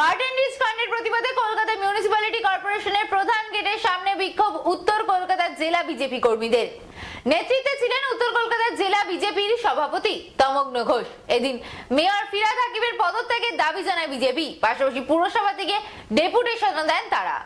Garden প্রতিবাদে Kolkata municipality কর্পোরেশনের প্রধান গেটের সামনে বিক্ষোভ উত্তর কলকাতার জেলা বিজেপি কর্মীদের। নেতৃত্বে ছিলেন উত্তর কলকাতার জেলা বিজেপির সভাপতি তমগ্ন ঘোষ। এদিন মেয়র পদত্যাগের দাবি জানায় বিজেপি। পাশাপাশি পুরসভা থেকে ডেপুটেশন দেন তারা।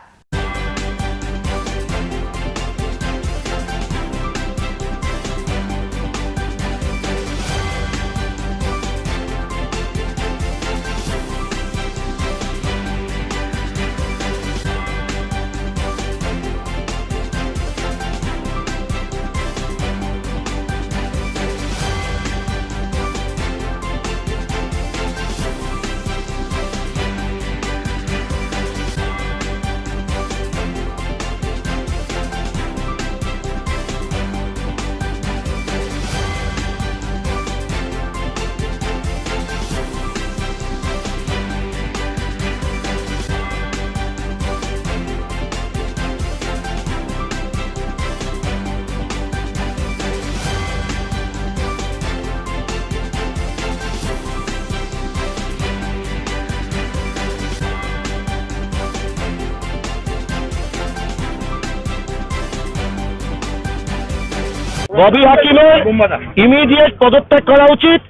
ববি হাকিমের ইমিডিয়েট পদত্যাগ করা উচিত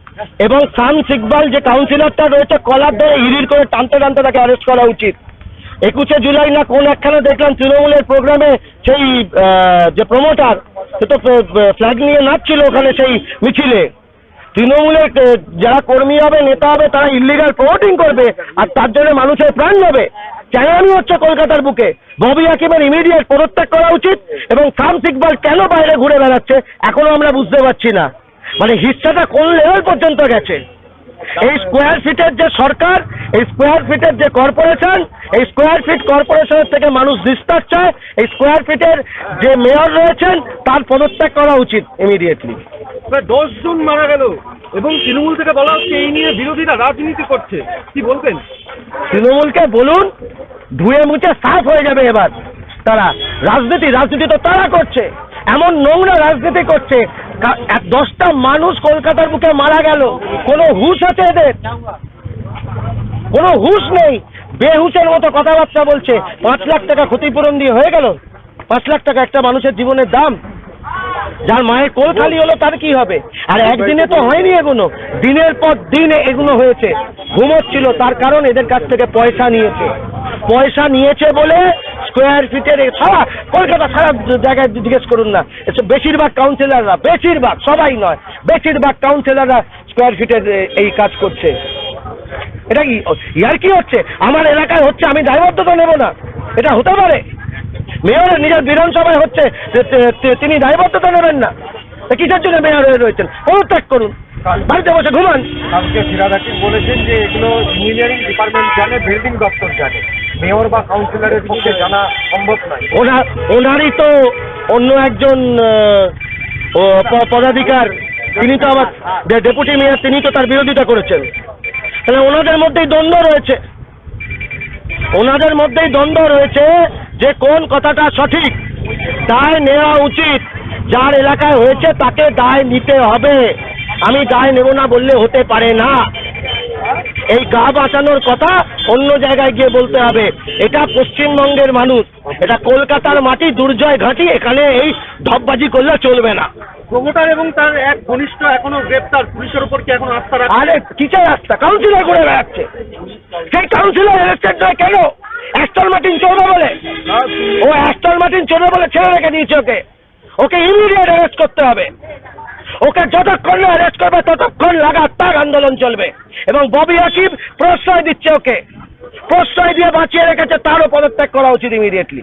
এবং শামস ইকবাল যে কাউন্সিলরটা রয়েছে, কলার ধরে হিরির করে টানতে টানতে তাকে অ্যারেস্ট করা উচিত। একুশে জুলাই না কোন একখানে দেখলাম তৃণমূলের প্রোগ্রামে সেই যে প্রমোটার সে তো ফ্ল্যাগ নিয়ে নাচছিল ওখানে সেই মিছিলে। তৃণমূলের যারা কর্মী হবে, নেতা হবে, তারা ইলিগাল প্রমোটিং করবে, আর তার জন্য মানুষের প্রাণ নেবে। চ্যালেঞ্জ হচ্ছে কলকাতার বুকে। ববি হাকিমের ইমিডিয়েট পদত্যাগ করা উচিত এবং শামস ইকবাল কেন বাইরে ঘুরে বেড়াচ্ছে এখনও আমরা বুঝতে পারছি না। মানে হিস্সাটা কোন লেভেল পর্যন্ত গেছে? এই স্কোয়ার ফিটের যে সরকার এই স্কোয়ার ফিটের যে কর্পোরেশন এই স্কোয়ার ফিট কর্পোরেশনের থেকে মানুষ নিস্তার চায় এই স্কোয়ার ফিটের যে মেয়র রয়েছেন তার পদত্যাগ করা উচিত ইমিডিয়েটলি প্রায় দশ জন মারা গেল এবং তৃণমূল থেকে বলা হচ্ছে এই নিয়ে বিরোধীরা রাজনীতি করছে। কি বলবেন? তৃণমূলকে বলুন ধুয়ে মুছে সাফ হয়ে যাবে এবার। তারা, রাজনীতি রাজনীতি তো তারা করছে। এমন নোংরা রাজনীতি করছে। দশটা মানুষ কলকাতার বুকে মারা গেল। কোনো হুশ আছে এদের? কোনো হুশ নেই। বেহুশের মতো কথাবার্তা বলছে। পাঁচ লাখ টাকা ক্ষতিপূরণ দিয়ে হয়ে গেল। পাঁচ লাখ টাকা একটা মানুষের জীবনের দাম। যার মায়ের কোল খালি হলো তার কি হবে? আর একদিনে তো হয়নি এগুলো। দিনের পর দিন এগুলো হয়েছে। ঘুমোচ্ছিল। তার কারণ এদের কাছ থেকে পয়সা নিয়েছে। পয়সা নিয়েছে বলে স্কোয়ার ফিটের সারা কলকাতা সারা জায়গায় জিজ্ঞেস করুন না। বেশিরভাগ কাউন্সিলররা বেশিরভাগ, সবাই নয়, বেশিরভাগ কাউন্সিলররা স্কোয়ার ফিটের এই কাজ করছে। এটা কি ইয়ার কি হচ্ছে? আমার এলাকায় হচ্ছে, আমি দায়বদ্ধতা নেব না। এটা হতে পারে। মেয়র নিজের বিধানসভায় হচ্ছে তিনি দায়বদ্ধতা নেবেন না। কিসের জন্য মেয়র হয়ে রয়েছেন? পদত্যাগ করুন। বাড়িতে বসে ঘুমান। কালকে ফিরাদ হাকিম বলেছেন যে এগুলো ইঞ্জিনিয়ারিং ডিপার্টমেন্ট জানে বিল্ডিং দপ্তর জানে। মেয়র বা কাউন্সিলরের পক্ষে জানা সম্ভব নয়। ওনার ওনারই তো অন্য একজন পদাধিকার। তিনি তো আবার ডেপুটি মেয়র, তিনি তো তার বিরোধিতা করেছেন। তাহলে ওনাদের মধ্যেই দ্বন্দ্ব রয়েছে। ওনাদের মধ্যেই দ্বন্দ্ব রয়েছে যে কোন কথাটা সঠিক, দায় নেওয়া উচিত। যার এলাকায় হয়েছে তাকে দায় নিতে হবে। আমি দায় নেব না বললে হতে পারে না। এই গা বাঁচানোর কথা অন্য জায়গায় গিয়ে বলতে হবে। এটা পশ্চিমবঙ্গের মানুষ। এটা কলকাতার মাটি দুর্জয় ঘাঁটি এখানে এই ধপবাজি করলে চলবে না। প্রমোটার এবং তার এক ঘনিষ্ঠ এখনও গ্রেপ্তার পুলিশের উপর কি এখন আস্থা রাখে আরে কিসের রাস্তা কাউন্সিলর করে বেড়াচ্ছে। সেই কাউন্সিলর ইলেকটেড নয় কেন? অ্যাস্টল মার্টিন চৌবে বলে। ও অ্যাস্টল মার্টিন চৌবে বলে ছেড়ে রেখে দিয়েছে ওকে। ওকে ইমিডিয়েট অ্যারেস্ট করতে হবে। ওকে যতক্ষণ না অ্যারেস্ট করবে, ততক্ষণ লাগাতার আন্দোলন চলবে। এবং ববি হাকিম প্রশ্রয় দিচ্ছে ওকে। প্রশ্রয় দিয়ে বাঁচিয়ে রেখেছে, তারও পদত্যাগ করা উচিত ইমিডিয়েটলি